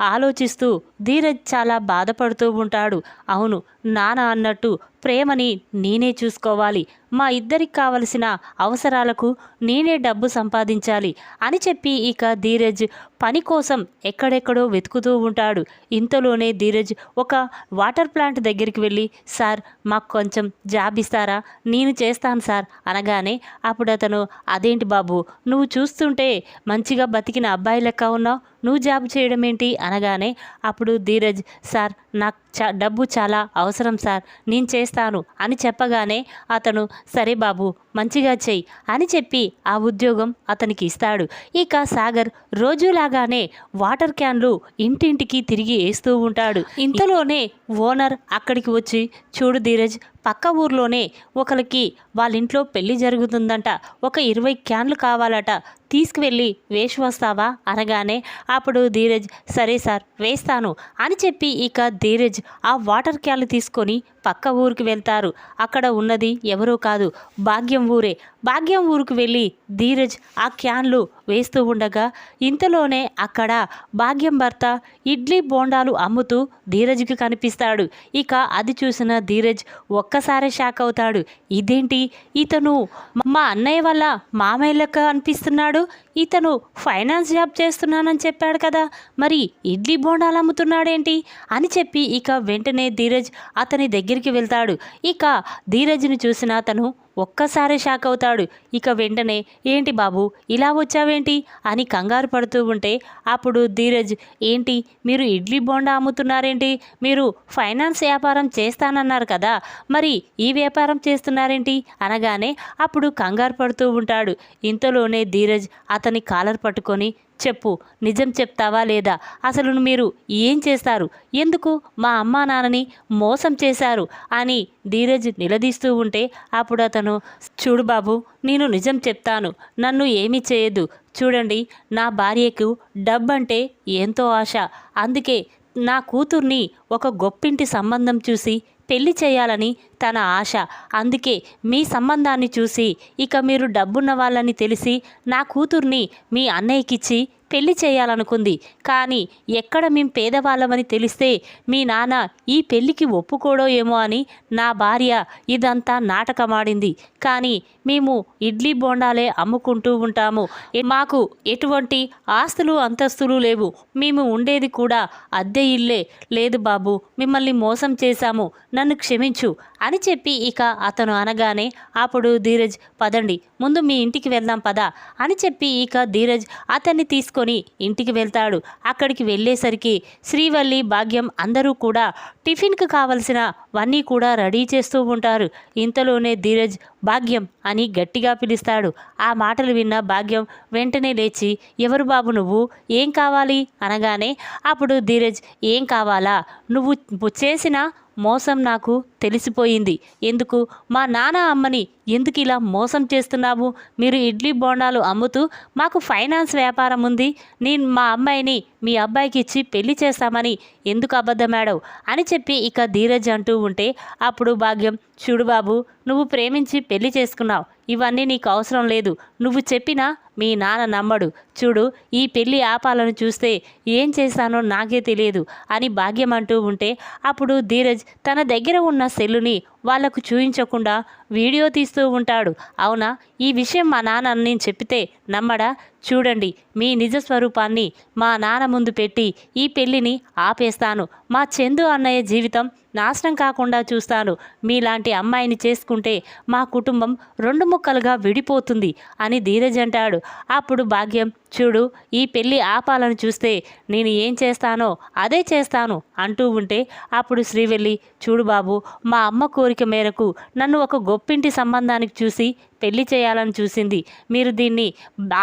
ఆలోచిస్తూ ధీరజ్ చాలా బాధపడుతూ ఉంటాడు. అవును నాన్న అన్నట్టు ప్రేమని నేనే చూసుకోవాలి. మా ఇద్దరికి కావలసిన అవసరాలకు నేనే డబ్బు సంపాదించాలి అని చెప్పి ఇక ధీరజ్ పని కోసం ఎక్కడెక్కడో వెతుకుతూ ఉంటాడు. ఇంతలోనే ధీరజ్ ఒక వాటర్ ప్లాంట్ దగ్గరికి వెళ్ళి సార్ మాకు కొంచెం జాబ్ ఇస్తారా? నేను చేస్తాను సార్ అనగానే అప్పుడు అతను అదేంటి బాబు నువ్వు చూస్తుంటే మంచిగా బతికిన అబ్బాయి లెక్క ఉన్నావు. నువ్వు జాబ్ చేయడం ఏంటి అనగానే అప్పుడు ధీరజ్ సార్ నాకు డబ్బు చాలా అవసరం సార్. నేను చేస్తాను అని చెప్పగానే అతను సరే బాబు మంచిగా చెయ్యి అని చెప్పి ఆ ఉద్యోగం అతనికి ఇస్తాడు. ఇక సాగర్ రోజులాగానే వాటర్ క్యాన్లు ఇంటింటికి తిరిగి వేస్తూ ఉంటాడు. ఇంతలోనే ఓనర్ అక్కడికి వచ్చి చూడు ధీరజ్ పక్క ఊర్లోనే ఒకరికి వాళ్ళ ఇంట్లో పెళ్ళి జరుగుతుందంట. ఒక ఇరవై క్యాన్లు కావాలట. తీసుకువెళ్ళి వేసి వస్తావా? అనగానే అప్పుడు ధీరజ్ సరే సార్ వేస్తాను అని చెప్పి ఇక ధీరజ్ ఆ వాటర్ క్యాన్లు తీసుకొని పక్క ఊరికి వెళ్తారు. అక్కడ ఉన్నది ఎవరో కాదు భాగ్యం ఊరే. భాగ్యం ఊరికి వెళ్ళి ధీరజ్ ఆ క్యాన్లు వేస్తూ ఉండగా ఇంతలోనే అక్కడ భాగ్యం భర్త ఇడ్లీ బోండాలు అమ్ముతూ ధీరజ్కి కనిపిస్తాడు. ఇక అది చూసిన ధీరజ్ ఒక్కసారి షాక్ అవుతాడు. ఇదేంటి? ఇతను మా అన్నయ్య వల్ల మామయ్యలకు అనిపిస్తున్నాడు? ఇతను ఫైనాన్స్ జాబ్ చేస్తున్నానని చెప్పాడు కదా. మరి ఇడ్లీ బోండాలు అమ్ముతున్నాడేంటి? అని చెప్పి ఇక వెంటనే ధీరజ్ అతని దగ్గర దగ్గరికి వెళ్తాడు. ఇక ధీరజ్ని చూసిన అతను ఒక్కసారి షాక్ అవుతాడు. ఇక వెంటనే ఏంటి బాబు ఇలా వచ్చావేంటి? అని కంగారు పడుతూ ఉంటే అప్పుడు ధీరజ్ ఏంటి మీరు ఇడ్లీ బోండా అమ్ముతున్నారేంటి? మీరు ఫైనాన్స్ వ్యాపారం చేస్తానన్నారు కదా మరి ఈ వ్యాపారం చేస్తున్నారేంటి? అనగానే అప్పుడు కంగారు పడుతూ ఉంటాడు. ఇంతలోనే ధీరజ్ అతని కాలర్ పట్టుకొని చెప్పు. నిజం చెప్తావా లేదా? అసలు మీరు ఏం చేస్తారు? ఎందుకు మా అమ్మా నాన్నని మోసం చేశారు? అని ధీరజ్ నిలదీస్తూ ఉంటే అప్పుడు అతను చూడు బాబు నేను నిజం చెప్తాను. నన్ను ఏమీ చేయదు చూడండి నా భార్యకు డబ్బంటే ఎంతో ఆశ. అందుకే నా కూతుర్ని ఒక గొప్పింటి సంబంధం చూసి పెళ్ళి చేయాలని తన ఆశ. అందుకే మీ సంబంధాన్ని చూసి ఇక మీరు డబ్బున్న వాళ్ళని తెలిసి నా కూతుర్ని మీ అన్నయ్యకిచ్చి పెళ్ళి చేయాలనుకుంది. కానీ ఎక్కడ మేం పేదవాళ్ళమని తెలిస్తే మీ నాన్న ఈ పెళ్ళికి ఒప్పుకోడో ఏమో అని నా భార్య ఇదంతా నాటకమాడింది. కానీ మేము ఇడ్లీ బోండాలే అమ్ముకుంటూ ఉంటాము. మాకు ఎటువంటి ఆస్తులు అంతస్తులు లేవు. మేము ఉండేది కూడా అద్దె ఇల్లే. లేదు బాబు మిమ్మల్ని మోసం చేశాము. నన్ను క్షమించు. అని చెప్పి ఇక అతను అనగానే అప్పుడు ధీరజ్ పదండి ముందు మీ ఇంటికి వెళ్దాం పదా అని చెప్పి ఇక ధీరజ్ అతన్ని తీసుకొని ఇంటికి వెళ్తాడు. అక్కడికి వెళ్ళేసరికి శ్రీవల్లి భాగ్యం అందరూ కూడా టిఫిన్కి కావలసినవన్నీ కూడా రెడీ చేస్తూ ఉంటారు. ఇంతలోనే ధీరజ్ భాగ్యం అని గట్టిగా పిలుస్తాడు. ఆ మాటలు విన్న భాగ్యం వెంటనే లేచి ఎవరు బాబు నువ్వు? ఏం కావాలి? అనగానే అప్పుడు ధీరజ్ ఏం కావాలా? నువ్వు చేసిన మోసం నాకు తెలిసిపోయింది. ఎందుకు? మా నాన్న అమ్మని ఎందుకు ఇలా మోసం చేస్తున్నావు? మీరు ఇడ్లీ బోండాలు అమ్ముతూ మాకు ఫైనాన్స్ వ్యాపారం ఉంది. నేను మా అమ్మాయిని మీ అబ్బాయికి ఇచ్చి పెళ్ళి చేస్తామని ఎందుకు అబద్ధమాడావు అని చెప్పి ఇక ధీరజ్ అంటూ ఉంటే అప్పుడు భాగ్యం చూడు బాబు నువ్వు ప్రేమించి పెళ్ళి చేసుకున్నావు. ఇవన్నీ నీకు అవసరం లేదు. నువ్వు చెప్పినా మీ నాన్న నమ్మడు. చూడు ఈ పెళ్ళి ఆపాలను చూస్తే ఏం చేశానో నాకే తెలియదు అని భాగ్యం అంటూ ఉంటే అప్పుడు ధీరజ్ తన దగ్గర ఉన్న సెల్లుని వాళ్ళకు చూయించకుండా వీడియో తీస్తూ ఉంటాడు. అవునా? ఈ విషయం మా నాన్న నేను చెప్పితే నమ్మడా? చూడండి మీ నిజ స్వరూపాన్ని మా నాన్న ముందు పెట్టి ఈ పెళ్ళిని ఆపేస్తాను. మా చందు అన్నయ్య జీవితం నాశనం కాకుండా చూస్తాను. మీలాంటి అమ్మాయిని చేసుకుంటే మా కుటుంబం రెండు ముక్కలుగా విడిపోతుంది అని ధీరజ్ అంటాడు. అప్పుడు భాగ్యం చూడు ఈ పెళ్ళి ఆపాలని చూస్తే నేను ఏం చేస్తానో అదే చేస్తాను అంటూ ఉంటే అప్పుడు శ్రీవెల్లి చూడు బాబు మా అమ్మ కోరిక మేరకు నన్ను ఒక గొప్పింటి సంబంధానికి చూసి పెళ్ళి చేయాలని చూసింది. మీరు దీన్ని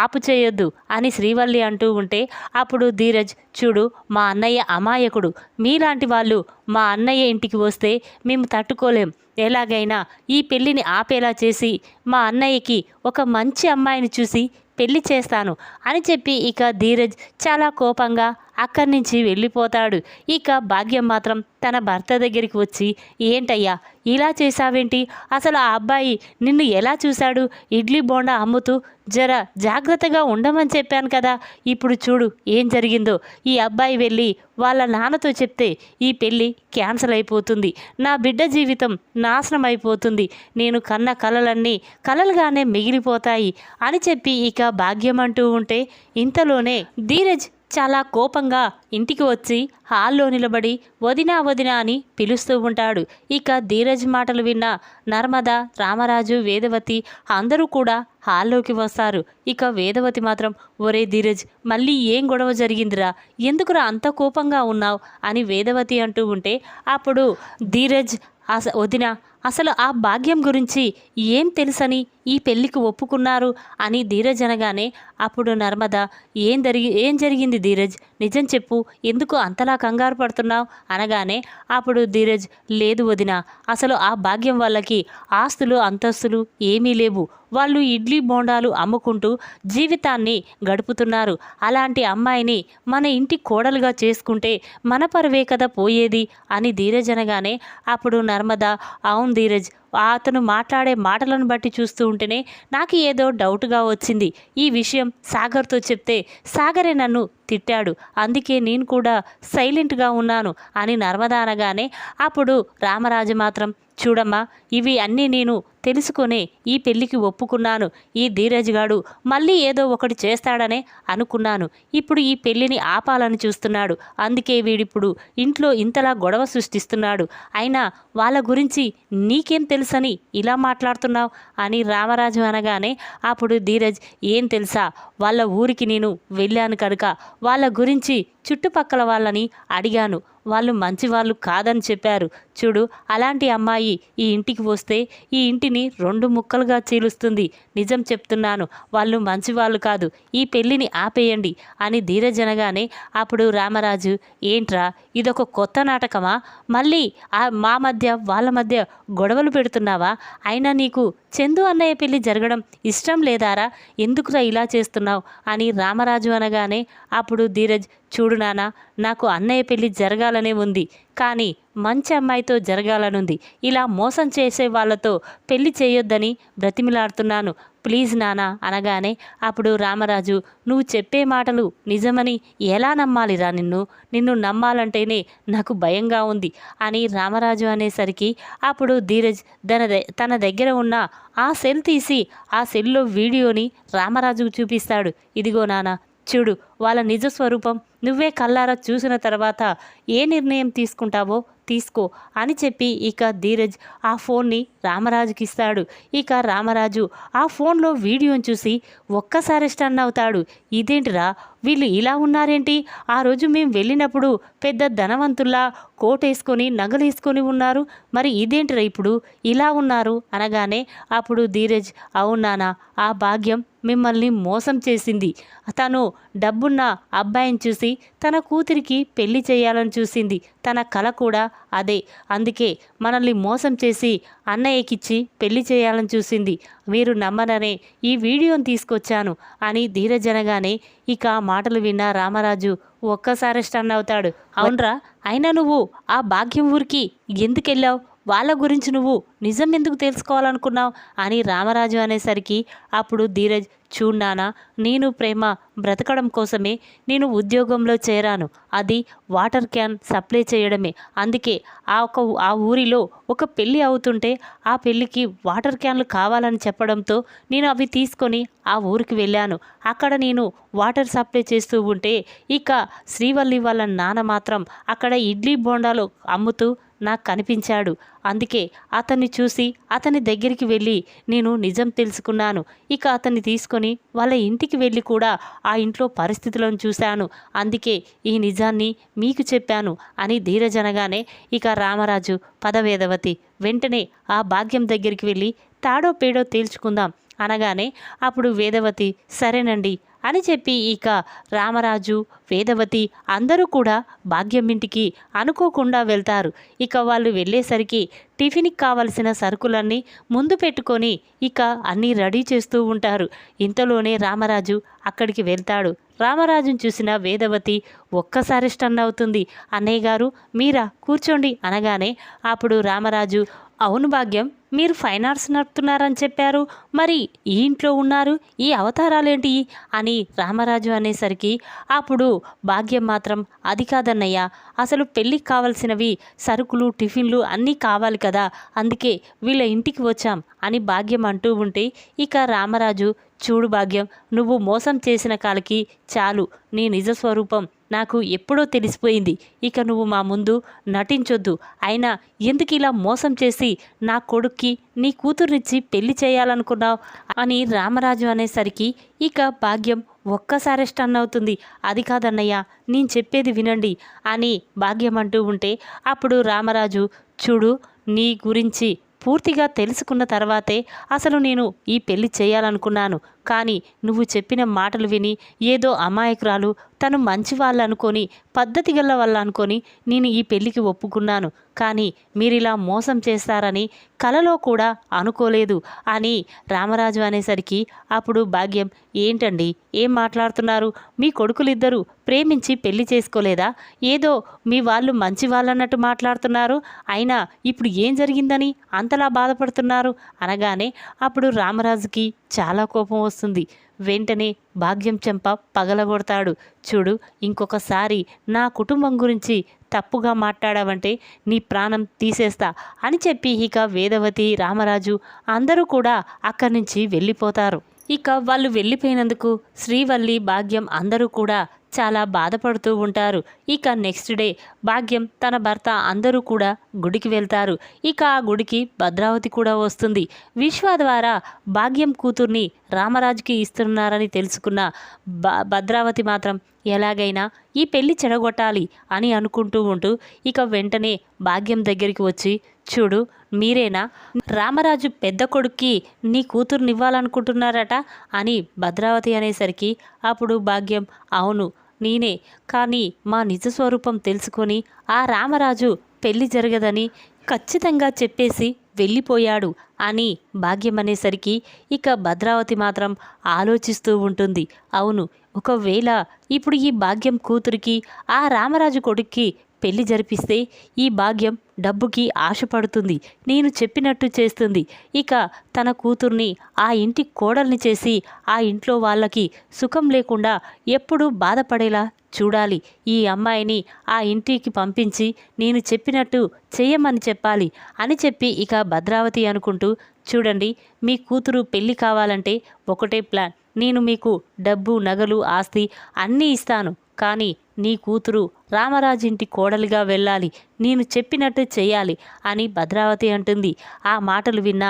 ఆపు చేయొద్దు అని శ్రీవల్లి అంటూ ఉంటే అప్పుడు ధీరజ్ చూడు మా అన్నయ్య అమాయకుడు. మీలాంటి వాళ్ళు మా అన్నయ్య ఇంటికి వస్తే మేము తట్టుకోలేం. ఎలాగైనా ఈ పెళ్ళిని ఆపేలా చేసి మా అన్నయ్యకి ఒక మంచి అమ్మాయిని చూసి పెళ్ళి చేస్తాను అని చెప్పి ఇక ధీరజ్ చాలా కోపంగా అక్కడి నుంచి వెళ్ళిపోతాడు. ఇక భాగ్యం మాత్రం తన భర్త దగ్గరికి వచ్చి ఏంటయ్యా ఇలా చేశావేంటి? అసలు ఆ అబ్బాయి నిన్ను ఎలా చూశాడు? ఇడ్లీ బోండా అమ్ముతూ జర జాగ్రత్తగా ఉండమని చెప్పాను కదా. ఇప్పుడు చూడు ఏం జరిగిందో. ఈ అబ్బాయి వెళ్ళి వాళ్ళ నాన్నతో చెప్తే ఈ పెళ్ళి క్యాన్సిల్ అయిపోతుంది. నా బిడ్డ జీవితం నాశనం అయిపోతుంది. నేను కన్న కలలన్నీ కలలుగానే మిగిలిపోతాయి అని చెప్పి ఇక భాగ్యం అంటూ ఉంటే ఇంతలోనే ధీరజ్ చాలా కోపంగా ఇంటికి వచ్చి హాల్లో నిలబడి వదినా వదినా అని పిలుస్తూ ఉంటాడు. ఇక ధీరజ్ మాటలు విన్న నర్మద రామరాజు వేదవతి అందరూ కూడా హాల్లోకి వస్తారు. ఇక వేదవతి మాత్రం ఒరే ధీరజ్ మళ్ళీ ఏం గొడవ జరిగిందిరా? ఎందుకురా అంత కోపంగా ఉన్నావు? అని వేదవతి అంటూ ఉంటే అప్పుడు ధీరజ్ అస వదిన అసలు ఆ భాగ్యం గురించి ఏం తెలుసని ఈ పెళ్ళికి ఒప్పుకున్నారు అని ధీరజ్ అనగానే అప్పుడు నర్మద ఏం జరిగి ఏం జరిగింది ధీరజ్? నిజం చెప్పు. ఎందుకు అంతలా కంగారు పడుతున్నావు? అనగానే అప్పుడు ధీరజ్ లేదు వదిన. అసలు ఆ భాగ్యం వాళ్ళకి ఆస్తులు అంతస్తులు ఏమీ లేవు. వాళ్ళు ఇడ్లీ బోండాలు అమ్ముకుంటూ జీవితాన్ని గడుపుతున్నారు. అలాంటి అమ్మాయిని మన ఇంటి కోడలుగా చేసుకుంటే మన పరువే కదా పోయేది? అని ధీరజ్ అనగానే అప్పుడు నర్మద అవును ధీరజ్. అతను మాట్లాడే మాటలను బట్టి చూస్తూ ఉంటేనే నాకు ఏదో డౌట్గా వచ్చింది. ఈ విషయం సాగర్తో చెప్తే సాగరే నన్ను తిట్టాడు. అందుకే నేను కూడా సైలెంట్గా ఉన్నాను అని నర్మదా అనగానే అప్పుడు రామరాజు మాత్రం చూడమ్మా ఇవి అన్నీ నేను తెలుసుకునే ఈ పెళ్ళికి ఒప్పుకున్నాను. ఈ ధీరజ్ గాడు మళ్ళీ ఏదో ఒకటి చేస్తాడనే అనుకున్నాను. ఇప్పుడు ఈ పెళ్ళిని ఆపాలని చూస్తున్నాడు. అందుకే వీడిప్పుడు ఇంట్లో ఇంతలా గొడవ సృష్టిస్తున్నాడు. అయినా వాళ్ళ గురించి నీకేం తెలుసని ఇలా మాట్లాడుతున్నావు? అని రామరాజు అనగానే అప్పుడు ధీరజ్ ఏం తెలుసా? వాళ్ళ ఊరికి నేను వెళ్ళాను కనుక వాళ్ళ గురించి చుట్టుపక్కల వాళ్ళని అడిగాను. వాళ్ళు మంచివాళ్ళు కాదని చెప్పారు. చూడు అలాంటి అమ్మాయి ఈ ఇంటికి వస్తే ఈ ఇంటిని రెండు ముక్కలుగా చీలుస్తుంది. నిజం చెప్తున్నాను వాళ్ళు మంచివాళ్ళు కాదు. ఈ పెళ్ళిని ఆపేయండి అని ధీరజనగానే అప్పుడు రామరాజు ఏంట్రా ఇదొక కొత్త నాటకమా? మళ్ళీ మా మధ్య వాళ్ళ మధ్య గొడవలు పెడుతున్నావా? అయినా నీకు చందు అన్నయ్య పెళ్ళి జరగడం ఇష్టం లేదారా? ఎందుకురా ఇలా చేస్తున్నావు? అని రామరాజు అనగానే అప్పుడు ధీరజ్ చూడు నాన్న నాకు అన్నయ్య పెళ్ళి జరగాలనే ఉంది. కానీ మంచి అమ్మాయితో జరగాలనుంది. ఇలా మోసం చేసే వాళ్ళతో పెళ్ళి చేయొద్దని బ్రతిమిలాడుతున్నాను. ప్లీజ్ నానా అనగానే అప్పుడు రామరాజు నువ్వు చెప్పే మాటలు నిజమని ఎలా నమ్మాలిరా నిన్ను? నిన్ను నమ్మాలంటేనే నాకు భయంగా ఉంది అని రామరాజు అనేసరికి అప్పుడు ధీరజ్ తన తన దగ్గర ఉన్న ఆ సెల్ తీసి ఆ సెల్లో వీడియోని రామరాజుకు చూపిస్తాడు. ఇదిగో నానా చూడు వాళ్ళ నిజ స్వరూపం నువ్వే కల్లారా చూసిన తర్వాత ఏ నిర్ణయం తీసుకుంటావో తీసుకో అని చెప్పి ఇక ధీరజ్ ఆ ఫోన్ని రామరాజుకి ఇస్తాడు. ఇక రామరాజు ఆ ఫోన్లో వీడియోని చూసి ఒక్కసారి స్టన్ అవుతాడు. ఇదేంటిరా వీళ్ళు ఇలా ఉన్నారేంటి? ఆ రోజు మేము వెళ్ళినప్పుడు పెద్ద ధనవంతుల్లా కోట్ వేసుకొని నగలు వేసుకొని ఉన్నారు. మరి ఇదేంటిరా ఇప్పుడు? ఇలా ఉన్నారు అనగానే అప్పుడు ధీరజ్ అవునానా ఆ భాగ్యం మిమ్మల్ని మోసం చేసింది. తను డబ్బున్న అబ్బాయిని చూసి తన కూతురికి పెళ్ళి చేయాలని చూసింది. తన కల కూడా అదే. అందుకే మనల్ని మోసం చేసి అన్నయ్యకిచ్చి పెళ్ళి చేయాలని చూసింది. మీరు నమ్మననే ఈ వీడియోని తీసుకొచ్చాను అని ధీరజనగానే ఇక ఆ మాటలు విన్న రామరాజు ఒక్కసారి స్టన్ అవుతాడు. అవునరా అయినా నువ్వు ఆ భాగ్యం ఊరికి ఎందుకెళ్ళావు? వాళ్ళ గురించి నువ్వు నిజం ఎందుకు తెలుసుకోవాలనుకున్నావు? అని రామరాజు అనేసరికి అప్పుడు ధీరజ్ చూడానా నేను ప్రేమ బ్రతకడం కోసమే నేను ఉద్యోగంలో చేరాను. అది వాటర్ క్యాన్ సప్లై చేయడమే. అందుకే ఆ ఒక ఆ ఊరిలో ఒక పెళ్ళి అవుతుంటే ఆ పెళ్ళికి వాటర్ క్యాన్లు కావాలని చెప్పడంతో నేను అవి తీసుకొని ఆ ఊరికి వెళ్ళాను. అక్కడ నేను వాటర్ సప్లై చేస్తూ ఉంటే ఇక శ్రీవల్లి వాళ్ళ నాన్న మాత్రం అక్కడ ఇడ్లీ బోండాలు అమ్ముతూ నాకు కనిపించాడు. అందుకే అతన్ని చూసి అతని దగ్గరికి వెళ్ళి నేను నిజం తెలుసుకున్నాను. ఇక అతన్ని తీసుకొని వాళ్ళ ఇంటికి వెళ్ళి కూడా ఆ ఇంట్లో పరిస్థితులను చూశాను. అందుకే ఈ నిజాన్ని మీకు చెప్పాను అని ధీరజనగానే ఇక రామరాజు పదవేదవతి వెంటనే ఆ భాగ్యం దగ్గరికి వెళ్ళి తాడో పేడో తేల్చుకుందాం అనగానే అప్పుడు వేదవతి సరేనండి అని చెప్పి ఇక రామరాజు వేదవతి అందరూ కూడా భాగ్యం ఇంటికి అనుకోకుండా వెళ్తారు. ఇక వాళ్ళు వెళ్ళేసరికి టిఫిన్కి కావలసిన సరుకులన్నీ ముందు పెట్టుకొని ఇక అన్నీ రెడీ చేస్తూ ఉంటారు. ఇంతలోనే రామరాజు అక్కడికి వెళ్తాడు. రామరాజును చూసిన వేదవతి ఒక్కసారి స్టన్ అవుతుంది. అన్నయ్య గారు మీరా? కూర్చోండి అనగానే అప్పుడు రామరాజు అవును భాగ్యం మీరు ఫైన్ ఆర్ట్స్ నడుపుతున్నారని చెప్పారు. మరి ఈ ఇంట్లో ఉన్నారు ఈ అవతారాలేంటి? అని రామరాజు అనేసరికి అప్పుడు భాగ్యం మాత్రం అది కాదన్నయ్య అసలు పెళ్ళికి కావలసినవి సరుకులు టిఫిన్లు అన్నీ కావాలి కదా అందుకే వీళ్ళ ఇంటికి వచ్చాం అని భాగ్యం అంటూ ఉంటే ఇక రామరాజు చూడు భాగ్యం నువ్వు మోసం చేసిన కాలకి చాలు నీ నిజ స్వరూపం నాకు ఎప్పుడో తెలిసిపోయింది. ఇక నువ్వు మా ముందు నటించొద్దు. అయినా ఎందుకు ఇలా మోసం చేసి నా కొడుక్కి నీ కూతుర్నిచ్చి పెళ్ళి చేయాలనుకున్నావు? అని రామరాజు అనేసరికి ఇక భాగ్యం ఒక్కసారి స్టన్ అవుతుంది. అది కాదన్నయ్య నేను చెప్పేది వినండి అని భాగ్యం అంటూ ఉంటే అప్పుడు రామరాజు చూడు నీ గురించి పూర్తిగా తెలుసుకున్న తర్వాతే అసలు నేను ఈ పెళ్ళి చేయాలనుకున్నాను. కానీ నువ్వు చెప్పిన మాటలు విని ఏదో అమాయకురాలు తను మంచి వాళ్ళు అనుకొని పద్ధతి గల వాళ్ళు అనుకొని నేను ఈ పెళ్ళికి ఒప్పుకున్నాను. కానీ మీరిలా మోసం చేస్తారని కలలో కూడా అనుకోలేదు అని రామరాజు అనేసరికి అప్పుడు భాగ్యం ఏంటండి? ఏం మాట్లాడుతున్నారు? మీ కొడుకులిద్దరూ ప్రేమించి పెళ్ళి చేసుకోలేదా? ఏదో మీ వాళ్ళు మంచి వాళ్ళన్నట్టు మాట్లాడుతున్నారు. అయినా ఇప్పుడు ఏం జరిగిందని అంతలా బాధపడుతున్నారు? అనగానే అప్పుడు రామరాజుకి చాలా కోపం వస్తుంది. వస్తుంది వెంటనే భాగ్యం చెంప పగలగొడతాడు. చూడు ఇంకొకసారి నా కుటుంబం గురించి తప్పుగా మాట్లాడావంటే నీ ప్రాణం తీసేస్తా అని చెప్పి ఇక వేదవతి రామరాజు అందరూ కూడా అక్కడి నుంచి వెళ్ళిపోతారు. ఇక వాళ్ళు వెళ్ళిపోయినందుకు శ్రీవల్లి భాగ్యం అందరూ కూడా చాలా బాధపడుతూ ఉంటారు. ఇక నెక్స్ట్ డే భాగ్యం తన భర్త అందరూ కూడా గుడికి వెళ్తారు. ఇక ఆ గుడికి భద్రావతి కూడా వస్తుంది. విశ్వ ద్వారా భాగ్యం కూతుర్ని రామరాజుకి ఇస్తున్నారని తెలుసుకున్న బ భద్రావతి మాత్రం ఎలాగైనా ఈ పెళ్ళి చెడగొట్టాలి అని అనుకుంటూ ఉంటూ ఇక వెంటనే భాగ్యం దగ్గరికి వచ్చి చూడు మీరేనా? రామరాజు పెద్ద కొడుక్కి నీ కూతుర్నివ్వాలనుకుంటున్నారట అని భద్రావతి అనేసరికి అప్పుడు భాగ్యం అవును నేనే. కానీ మా నిజ స్వరూపం తెలుసుకొని ఆ రామరాజు పెళ్ళి జరగదని ఖచ్చితంగా చెప్పేసి వెళ్ళిపోయాడు అని భాగ్యం అనేసరికి ఇక భద్రావతి మాత్రం ఆలోచిస్తూ ఉంటుంది. అవును ఒకవేళ ఇప్పుడు ఈ భాగ్యం కూతురికి ఆ రామరాజు కొడుక్కి పెళ్ళి జరిపిస్తే ఈ భాగ్యం డబ్బుకి ఆశపడుతుంది. నేను చెప్పినట్టు చేస్తుంది. ఇక తన కూతుర్ని ఆ ఇంటి కోడల్ని చేసి ఆ ఇంట్లో వాళ్ళకి సుఖం లేకుండా ఎప్పుడూ బాధపడేలా చూడాలి. ఈ అమ్మాయిని ఆ ఇంటికి పంపించి నేను చెప్పినట్టు చేయమని చెప్పాలి అని చెప్పి ఇక భద్రావతి అనుకుంటూ చూడండి మీ కూతురు పెళ్ళి కావాలంటే ఒకటే ప్లాన్. నేను మీకు డబ్బు నగలు ఆస్తి అన్నీ ఇస్తాను. కానీ నీ కూతురు రామరాజింటి కోడలిగా వెళ్ళాలి నేను చెప్పినట్టు చేయాలి అని భద్రావతి అంటుంది. ఆ మాటలు విన్న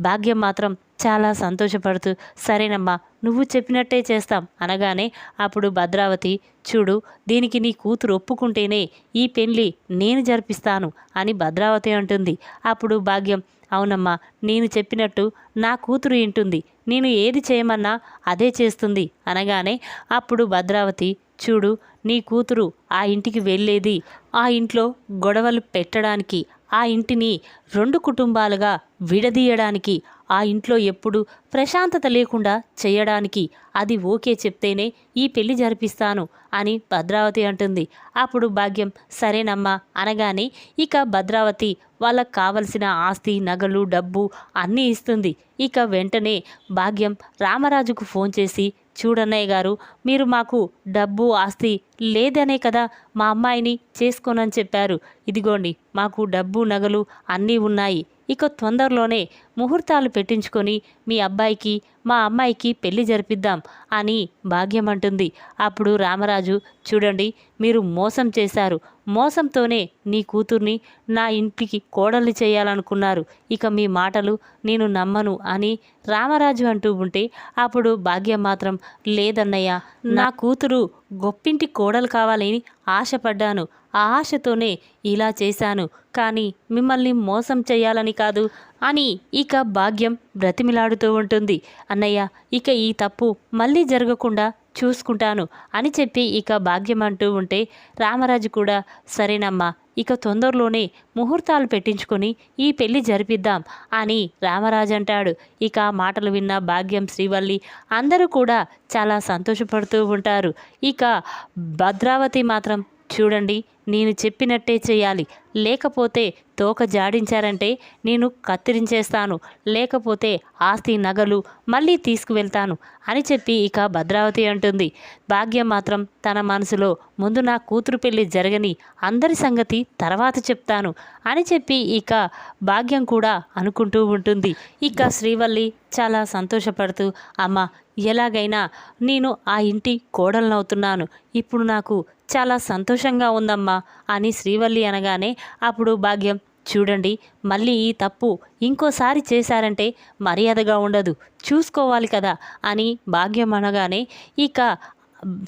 భాగ్యం మాత్రం చాలా సంతోషపడుతూ సరేనమ్మా నువ్వు చెప్పినట్టే చేస్తాం అనగానే అప్పుడు భద్రావతి చూడు దీనికి నీ కూతురు ఒప్పుకుంటేనే ఈ పెళ్ళి నేను జరిపిస్తాను అని భద్రావతి అంటుంది. అప్పుడు భాగ్యం అవునమ్మా నేను చెప్పినట్టు నా కూతురు ఇంటుంది నేను ఏది చేయమన్నా అదే చేస్తుంది అనగానే అప్పుడు భద్రావతి చూడు నీ కూతురు ఆ ఇంటికి వెళ్ళేది. ఆ ఇంట్లో గొడవలు పెట్టడానికి ఆ ఇంటిని రెండు కుటుంబాలుగా విడదీయడానికి ఆ ఇంట్లో ఎప్పుడు ప్రశాంతత లేకుండా చేయడానికి అది ఓకే చెప్తేనే ఈ పెళ్ళి జరిపిస్తాను అని భద్రావతి అంటుంది. అప్పుడు భాగ్యం సరేనమ్మా అనగానే ఇక భద్రావతి వాళ్ళకు కావలసిన ఆస్తి నగలు డబ్బు అన్నీ ఇస్తుంది. ఇక వెంటనే భాగ్యం రామరాజుకు ఫోన్ చేసి చూడన్నయ్య గారు మీరు మాకు డబ్బు ఆస్తి లేదనే కదా మా అమ్మాయిని చేసుకోనని చెప్పారు. ఇదిగోండి మాకు డబ్బు నగలు అన్నీ ఉన్నాయి. ఇక తొందరలోనే ముహూర్తాలు పెట్టించుకొని మీ అబ్బాయికి మా అమ్మాయికి పెళ్ళి జరిపిద్దాం అని భాగ్యం అంటుంది. అప్పుడు రామరాజు చూడండి మీరు మోసం చేశారు. మోసంతోనే నీ కూతుర్ని నా ఇంటికి కోడలు చేయాలనుకున్నారు. ఇక మీ మాటలు నేను నమ్మను అని రామరాజు అంటూ ఉంటే అప్పుడు భాగ్యం మాత్రం లేదన్నయ్య. నా కూతురు గొప్పింటి కోడలు కావాలని ఆశపడ్డాను. ఆ ఆశతోనే ఇలా చేశాను. కానీ మిమ్మల్ని మోసం చేయాలని కాదు అని ఇక భాగ్యం బ్రతిమిలాడుతూ ఉంటుంది. అన్నయ్య ఇక ఈ తప్పు మళ్ళీ జరగకుండా చూసుకుంటాను అని చెప్పి ఇక భాగ్యం అంటూ ఉంటే రామరాజు కూడా సరేనమ్మా ఇక తొందరలోనే ముహూర్తాలు పెట్టించుకొని ఈ పెళ్ళి జరిపిద్దాం అని రామరాజు అంటాడు ఇక మాటలు విన్న భాగ్యం శ్రీవల్లి అందరూ కూడా చాలా సంతోషపడుతూ ఉంటారు. ఇక భద్రావతి మాత్రం చూడండి నేను చెప్పినట్టే చేయాలి. లేకపోతే తోక జాడించారంటే నేను కత్తిరించేస్తాను. లేకపోతే ఆస్తి నగలు మళ్ళీ తీసుకువెళ్తాను అని చెప్పి ఇక భద్రావతి అంటుంది. భాగ్యం మాత్రం తన మనసులో ముందు నా కూతురు పెళ్ళి జరగని అందరి సంగతి తర్వాత చెప్తాను అని చెప్పి ఇక భాగ్యం కూడా అనుకుంటూ ఉంటుంది. ఇక శ్రీవల్లి చాలా సంతోషపడుతూ అమ్మ ఎలాగైనా నేను ఆ ఇంటి కోడలనవుతున్నాను. ఇప్పుడు నాకు చాలా సంతోషంగా ఉందమ్మా అని శ్రీవల్లి అనగానే అప్పుడు భాగ్యం. చూడండి మళ్ళీ ఈ తప్పు ఇంకోసారి చేశారంటే మర్యాదగా ఉండదు. చూసుకోవాలి కదా అని భాగ్యం అనగానే ఇక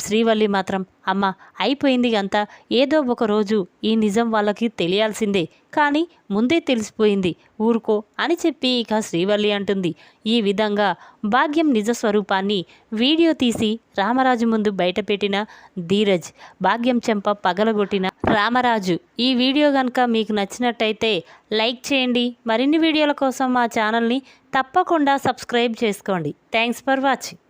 శ్రీవల్లి మాత్రం అమ్మ అయిపోయింది అంతా. ఏదో ఒక రోజు ఈ నిజం వాళ్ళకి తెలియాల్సిందే. కానీ ముందే తెలిసిపోయింది. ఊరుకో అని చెప్పి ఇక శ్రీవల్లి అంటుంది. ఈ విధంగా భాగ్యం నిజ స్వరూపాన్ని వీడియో తీసి రామరాజు ముందు బయటపెట్టిన ధీరజ్ భాగ్యం చెంప పగలగొట్టిన రామరాజు. ఈ వీడియో కనుక మీకు నచ్చినట్టయితే లైక్ చేయండి. మరిన్ని వీడియోల కోసం మా ఛానల్ని తప్పకుండా సబ్స్క్రైబ్ చేసుకోండి. Thanks for watching.